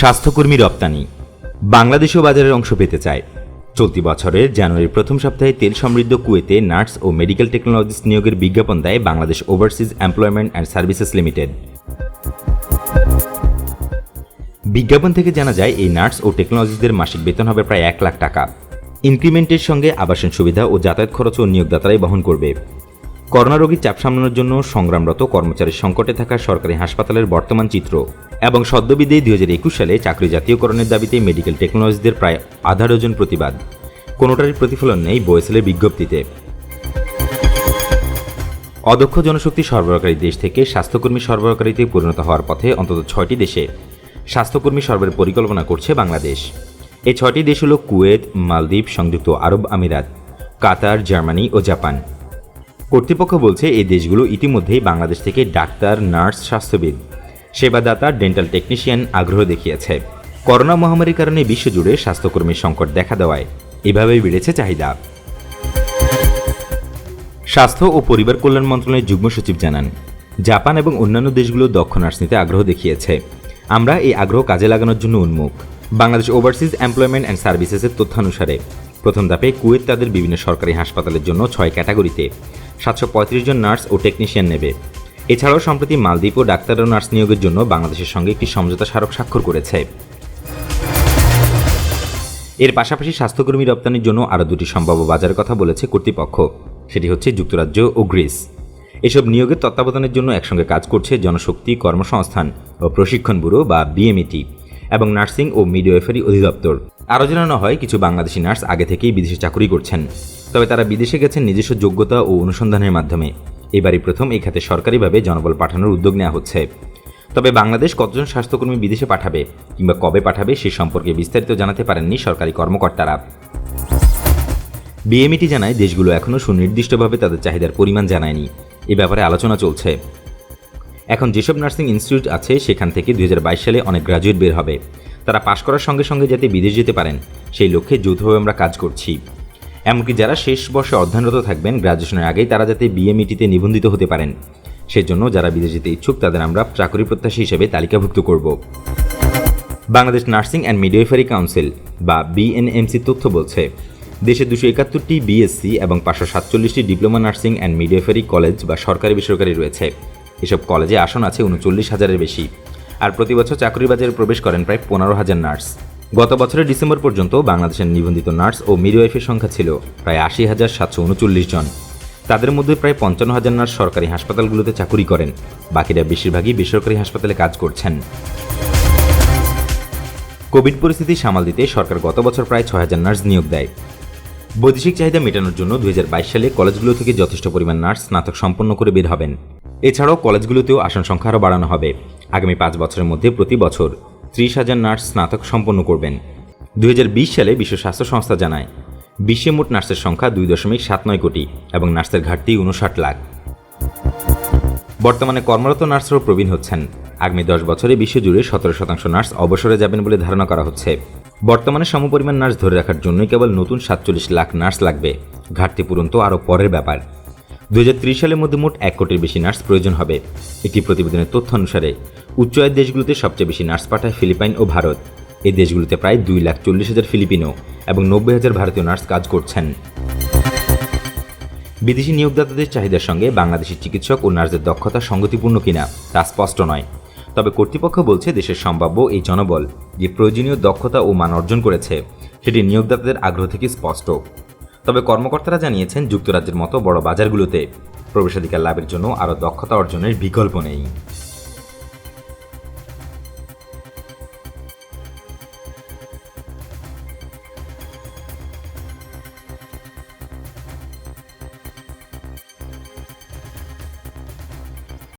স্বাস্থ্যকর্মী রপ্তানি। বাংলাদেশও বাজারের অংশ পেতে চায়। চলতি বছরের জানুয়ারির প্রথম সপ্তাহে তেল সমৃদ্ধ কুয়েতে নার্স ও মেডিকেল টেকনোলজিস্ট নিয়োগের বিজ্ঞাপন দেয় Bangladesh overseas employment and services limited. বিজ্ঞাপন থেকে জানা যায়, এই নার্স ও টেকনোলজিস্টদের মাসিক বেতন হবে প্রায় এক লাখ টাকা। ইনক্রিমেন্টের সঙ্গে আবাসন সুবিধা ও যাতায়াত খরচ ও নিয়োগদাতারাই বহন করবে। করোনা রোগীর চাপ সামলানোর জন্য সংগ্রামরত কর্মচারীর সংকটে থাকা সরকারি হাসপাতালের বর্তমান চিত্র এবং সদ্যবিদেয়ী দুই হাজার একুশ সালে চাকরি জাতীয়করণের দাবিতে মেডিকেল টেকনোলজিদের প্রায় আধা ডজন প্রতিবাদ। কোনোটারই প্রতিফলন নেই বোয়েসেলের বিজ্ঞপ্তিতে। অদক্ষ জনশক্তি সরবরাহকারী দেশ থেকে স্বাস্থ্যকর্মী সরবরাহকারীতে পরিণত হওয়ার পথে অন্তত ছয়টি দেশে স্বাস্থ্যকর্মী সরবরাহের পরিকল্পনা করছে বাংলাদেশ। এই ছয়টি দেশ হল কুয়েত, মালদ্বীপ, সংযুক্ত আরব আমিরাত, কাতার, জার্মানি ও জাপান। কর্তৃপক্ষ বলছে, এই দেশগুলো ইতিমধ্যেই বাংলাদেশ থেকে ডাক্তার, নার্স, স্বাস্থ্যবিদ, সেবাদাতা, ডেন্টাল টেকনিশিয়ান আগ্রহ দেখিয়েছে। করোনা মহামারীর কারণে বিশ্বজুড়ে স্বাস্থ্যকর্মীর সংকট দেখা দেওয়ায় এভাবেই বেড়েছে চাহিদা। স্বাস্থ্য ও পরিবার কল্যাণ মন্ত্রণালয়ের যুগ্ম সচিব জানান, জাপান এবং অন্যান্য দেশগুলো দক্ষ নার্স নিতে আগ্রহ দেখিয়েছে। আমরা এই আগ্রহ কাজে লাগানোর জন্য উন্মুখ। বাংলাদেশ ওভারসিজ এমপ্লয়মেন্ট অ্যান্ড সার্ভিসেসের তথ্যানুসারে, প্রথম ধাপে কুয়েত তাদের বিভিন্ন সরকারি হাসপাতালের জন্য ছয় ক্যাটাগরিতে সাতশো পঁয়ত্রিশ জন নার্স ও টেকনিশিয়ান নেবে। এছাড়াও সম্প্রতি মালদ্বীপ ও ডাক্তার ও নার্স নিয়োগের জন্য বাংলাদেশের সঙ্গে একটি সমঝোতা স্মারক স্বাক্ষর করেছে। এর পাশাপাশি স্বাস্থ্যকর্মী রপ্তানির জন্য আরও দুটি সম্ভাব্য বাজারের কথা বলেছে কর্তৃপক্ষ। সেটি হচ্ছে যুক্তরাজ্য ও গ্রিস। এসব নিয়োগের তত্ত্বাবধানের জন্য একসঙ্গে কাজ করছে জনশক্তি কর্মসংস্থান ও প্রশিক্ষণ ব্যুরো বা বিএমইটি। এবং নার্সিং ও মিডওয়েফারি অধিদপ্তর। আরও জানানো হয়, কিছু বাংলাদেশি নার্স আগে থেকেই বিদেশে চাকরি করছেন। তবে তারা বিদেশে গেছেন নিজস্ব যোগ্যতা ও অনুসন্ধানের মাধ্যমে। এবারই প্রথম এই খাতে সরকারিভাবে জনবল পাঠানোর উদ্যোগ নেওয়া হচ্ছে। তবে বাংলাদেশ কতজন স্বাস্থ্যকর্মী বিদেশে পাঠাবে কিংবা কবে পাঠাবে সে সম্পর্কে বিস্তারিত জানাতে পারেননি সরকারি কর্মকর্তারা। বিএমইটি জানায়, দেশগুলো এখনও সুনির্দিষ্টভাবে তাদের চাহিদার পরিমাণ জানায়নি। এ ব্যাপারে আলোচনা চলছে। এখন যেসব নার্সিং ইনস্টিটিউট আছে, সেখান থেকে দুই হাজার বাইশ সালে অনেক গ্রাজুয়েট বের হবে। তারা পাশ করার সঙ্গে সঙ্গে যাতে বিদেশ যেতে পারেন, সেই লক্ষ্যে যৌথভাবে আমরা কাজ করছি। এমনকি যারা শেষ বর্ষে অধ্যয়নরত থাকবেন, গ্রাজুয়েশনের আগেই তারা যাতে বিএমইটিতে নিবন্ধিত হতে পারেন। সেজন্য যারা বিদেশ যেতে ইচ্ছুক, তাদের আমরা চাকরি প্রত্যাশী হিসেবে তালিকাভুক্ত করব। Bangladesh nursing and midwifery council, বা বিএনএমসি তথ্য বলছে, দেশে দুশো একাত্তরটি বিএসসি এবং পাঁচশো সাতচল্লিশটি diploma nursing and midwifery college বা সরকারি বেসরকারি রয়েছে। এসব কলেজে আসন আছে উনচল্লিশ হাজারের বেশি। আর প্রতি বছর চাকরির বাজারে প্রবেশ করেন প্রায় পনেরো হাজার নার্স। গত বছরের ডিসেম্বর পর্যন্ত বাংলাদেশের নিবন্ধিত নার্স ও মিডওয়াইফের সংখ্যা ছিল প্রায় আশি হাজার সাতশো উনচল্লিশ জন। তাদের মধ্যে প্রায় পঞ্চান্ন হাজার নার্স সরকারি হাসপাতালগুলোতে চাকুরি করেন। বাকিরা বেশিরভাগই বেসরকারি হাসপাতালে কাজ করছেন। কোভিড পরিস্থিতি সামাল দিতে সরকার গত বছর প্রায় ছয় হাজার নার্স নিয়োগ দেয়। বৈদেশিক চাহিদা মেটানোর জন্য দু হাজার বাইশ সালে কলেজগুলো থেকে যথেষ্ট পরিমাণ নার্স স্নাতক সম্পন্ন করে বের হবেন। এছাড়াও কলেজগুলোতেও আসন সংখ্যা আরও বাড়ানো হবে। আগামী পাঁচ বছরের মধ্যে প্রতি বছর ত্রিশ হাজার নার্স স্নাতক সম্পন্ন করবেন। দুই হাজার বিশ সালে বিশ্ব স্বাস্থ্য সংস্থা জানায়, বিশ্বে মোট নার্সের সংখ্যা দুই দশমিক সাত নয় কোটি এবং নার্সের ঘাটতি উনষাট লাখ। বর্তমানে কর্মরত নার্সরাও প্রবীণ হচ্ছেন। আগামী দশ বছরে বিশ্বজুড়ে সতেরো শতাংশ নার্স অবসরে যাবেন বলে ধারণা করা হচ্ছে। বর্তমানে সমপরিমাণ নার্স ধরে রাখার জন্যই কেবল নতুন সাতচল্লিশ লাখ নার্স লাগবে। ঘাটতি পূরণ তো আরও পরের ব্যাপার। দু হাজার ত্রিশ সালের মধ্যে মোট এক কোটির বেশি নার্স প্রয়োজন হবে। একটি প্রতিবেদনের তথ্য অনুসারে উচ্চ আয়ের দেশগুলোতে সবচেয়ে বেশি নার্স পাঠায় ফিলিপাইন ও ভারত। এই দেশগুলোতে প্রায় দুই লাখ চল্লিশ হাজার ফিলিপিনো এবং নব্বই হাজার ভারতীয় নার্স কাজ করছেন। বিদেশি নিয়োগদাতাদের চাহিদার সঙ্গে বাংলাদেশি চিকিৎসক ও নার্সদের দক্ষতা সঙ্গতিপূর্ণ কিনা তা স্পষ্ট নয়। তবে কর্তৃপক্ষ বলছে, দেশের সম্ভাব্য এই জনবল যে প্রয়োজনীয় দক্ষতা ও মান অর্জন করেছে, সেটি নিয়োগদাতাদের আগ্রহ থেকে স্পষ্ট। তবে কর্মকর্তারা জানিয়েছেন, যুক্তরাজ্যের মতো বড় বাজারগুলোতে প্রবেশাধিকার লাভের জন্য আরও দক্ষতা অর্জনের বিকল্প নেই।